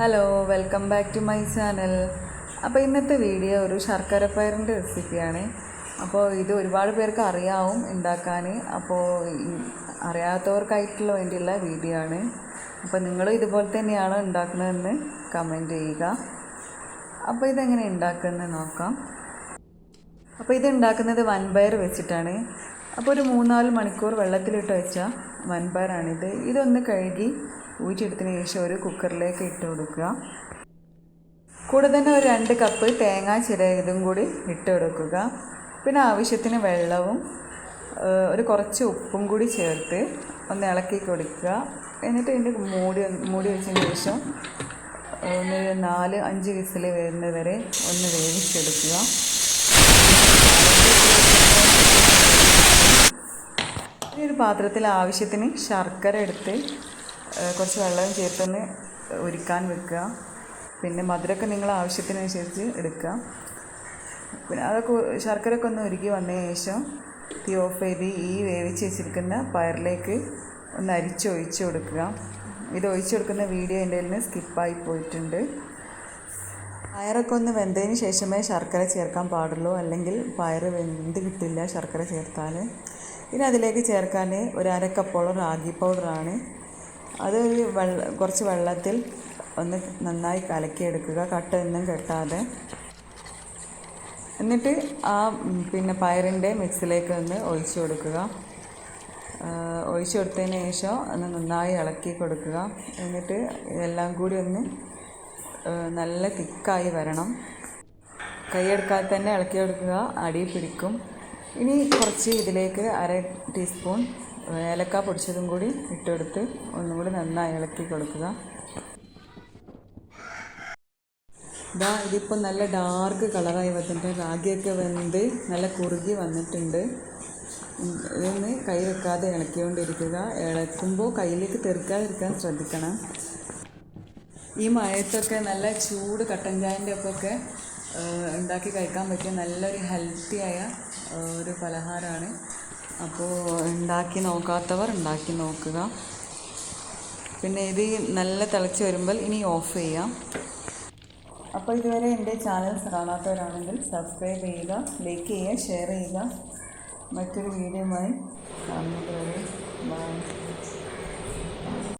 Hello welcome back to my channel അപ്പോൾ ഇന്നത്തെ video ഒരു ശർക്കര പയറിന്റെ റെസിപ്പിയാണ് അപ്പോൾ ഇത് ഒരുപാട് പേർക്ക് അറിയാവും ഉണ്ടാക്കാൻ അപ്പോൾ അറിയാത്തവർക്കായിട്ടുള്ള വേണ്ടിയുള്ള വീഡിയോ ആണ്. അപ്പോൾ നിങ്ങളും ഇതുപോലെ തന്നെയാണ് ഉണ്ടാക്കുന്നതെന്ന് കമന്റ് ചെയ്യുക. അപ്പോൾ ഇതെങ്ങനെ ഉണ്ടാക്കുന്നത് നോക്കാം. അപ്പോൾ ഇത് ഉണ്ടാക്കുന്നത് വൻപയർ വെച്ചിട്ടാണ്. അപ്പോൾ ഒരു മൂന്നാൽ മണിക്കൂർ വെള്ളത്തിലിട്ട് വെച്ച വൻപയറാണിത്. ഇതൊന്ന് കഴുകി ഊറ്റിയെടുത്തതിന് ശേഷം ഒരു കുക്കറിലേക്ക് ഇട്ട് കൊടുക്കുക. കൂടെ തന്നെ ഒരു രണ്ട് കപ്പ് തേങ്ങ ചിരകിയതും കൂടി ഇട്ട് കൊടുക്കുക. പിന്നെ ആവശ്യത്തിന് വെള്ളവും ഒരു കുറച്ച് ഉപ്പും കൂടി ചേർത്ത് ഒന്ന് ഇളക്കി കൊടുക്കുക. എന്നിട്ട് ഇതിന്റെ മൂടി മൂടി വെച്ചതിന് ശേഷം ഒന്ന് നാല് അഞ്ച് വിസിൽ വരുന്നത് വരെ ഒന്ന് വേവിച്ചെടുക്കുക. ഒരു പാത്രത്തിൽ ആവശ്യത്തിന് ശർക്കര എടുത്ത് കുറച്ച് വെള്ളം ചേർത്തൊന്ന് ഒരുക്കാൻ വെക്കുക. പിന്നെ മധുരമൊക്കെ നിങ്ങൾ ആവശ്യത്തിനനുസരിച്ച് എടുക്കുക. പിന്നെ അതൊക്കെ ശർക്കരയൊക്കെ ഒന്ന് ഉരുക്കി വന്നതിന് ശേഷം തീ ഓഫ് ചെയ്ത് ഈ വേവിച്ച് വെച്ചിരിക്കുന്ന പയറിലേക്ക് ഒന്ന് അരിച്ചൊഴിച്ച് കൊടുക്കുക. ഇത് ഒഴിച്ചു കൊടുക്കുന്ന വീഡിയോ എന്റെ നിന്ന് സ്കിപ്പായി പോയിട്ടുണ്ട്. പയറൊക്കെ ഒന്ന് വെന്തതിന് ശേഷമേ ശർക്കര ചേർക്കാൻ പാടുള്ളൂ. അല്ലെങ്കിൽ പയർ വെന്ത് കിട്ടില്ല ശർക്കര ചേർത്താൽ. ഇനി അതിലേക്ക് ചേർക്കാൻ ഒരു അരക്കപ്പോളം റാഗി പൗഡറാണ് അത് ഒരു വെള്ള കുറച്ച് വെള്ളത്തിൽ ഒന്ന് നന്നായി കലക്കിയെടുക്കുക. കട്ടൊന്നും കെട്ടാതെ. എന്നിട്ട് ആ പിന്നെ പയറിന്റെ മിക്സിലേക്ക് ഒന്ന് ഒഴിച്ചു കൊടുക്കുക. ഒഴിച്ചു കൊടുത്തതിന് ശേഷം ഒന്ന് നന്നായി ഇളക്കി കൊടുക്കുക. എന്നിട്ട് ഇതെല്ലാം കൂടി ഒന്ന് നല്ല തിക്കായി വരണം. കൈയെടുക്കാതെ തന്നെ ഇളക്കി കൊടുക്കുക. അടി പിടിക്കും. ഇനി കുറച്ച് ഇതിലേക്ക് അര ടീസ്പൂൺ ഏലക്ക പൊടിച്ചതും കൂടി ഇട്ടെടുത്ത് ഒന്നും കൂടി നന്നായി ഇളക്കി കൊടുക്കുക. ഇതാ ഇതിപ്പോൾ നല്ല ഡാർക്ക് കളറായി വന്നിട്ടുണ്ട്. റാഗിയൊക്കെ വെന്ത് നല്ല കുറുകി വന്നിട്ടുണ്ട്. ഇതൊന്ന് കൈ വെക്കാതെ ഇളക്കിക്കൊണ്ടിരിക്കുക. ഇളക്കുമ്പോൾ കയ്യിലേക്ക് തെറിക്കാതിരിക്കാൻ ശ്രദ്ധിക്കണം. ഈ മഴത്തൊക്കെ നല്ല ചൂട് കട്ടൻ ചായന്റെ ഒപ്പൊക്കെ ഉണ്ടാക്കി കഴിക്കാൻ പറ്റിയ നല്ലൊരു ഹെൽത്തിയായ ഒരു പലഹാരമാണ്. അപ്പോൾ ഉണ്ടാക്കി നോക്കാത്തവർ ഉണ്ടാക്കി നോക്കുക. പിന്നെ ഇത് നല്ല തിളച്ച് വരുമ്പോൾ ഇനി ഓഫ് ചെയ്യാം. അപ്പോൾ ഇതുവരെ എന്റെ ചാനൽ കാണാത്തവരാണെങ്കിൽ സബ്സ്ക്രൈബ് ചെയ്യുക ലൈക്ക് ചെയ്യുക ഷെയർ ചെയ്യുക. മറ്റൊരു വീഡിയോയുമായി കാണുന്നത് വരെ ബൈ